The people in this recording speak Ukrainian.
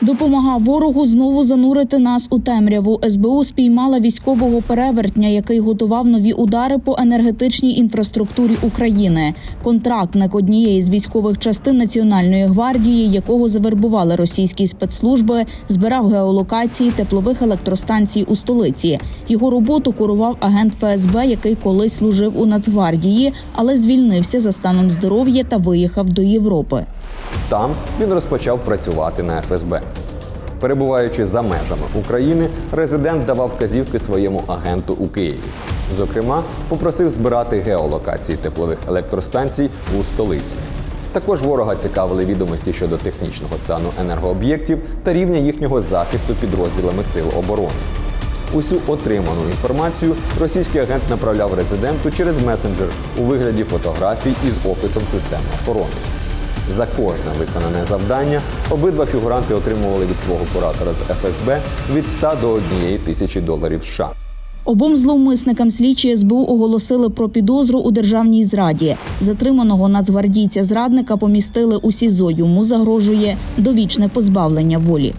Допомагав ворогу знову занурити нас у темряву. СБУ спіймала військового перевертня, який готував нові удари по енергетичній інфраструктурі України. Контрактник однієї з військових частин Національної гвардії, якого завербували російські спецслужби, збирав геолокації теплових електростанцій у столиці. Його роботу курував агент ФСБ, який колись служив у Нацгвардії, але звільнився за станом здоров'я та виїхав до Європи. Там він розпочав працювати на ФСБ. Перебуваючи за межами України, резидент давав вказівки своєму агенту у Києві. Зокрема, попросив збирати геолокації теплових електростанцій у столиці. Також ворога цікавили відомості щодо технічного стану енергооб'єктів та рівня їхнього захисту підрозділами Сил оборони. Усю отриману інформацію російський агент направляв резиденту через месенджер у вигляді фотографій із описом системи охорони. За кожне виконане завдання обидва фігуранти отримували від свого куратора з ФСБ від 100 до 1 тисячі доларів. США. обом зловмисникам слідчі СБУ оголосили про підозру у державній зраді. Затриманого нацгвардійця зрадника помістили у СІЗО. Йому загрожує довічне позбавлення волі.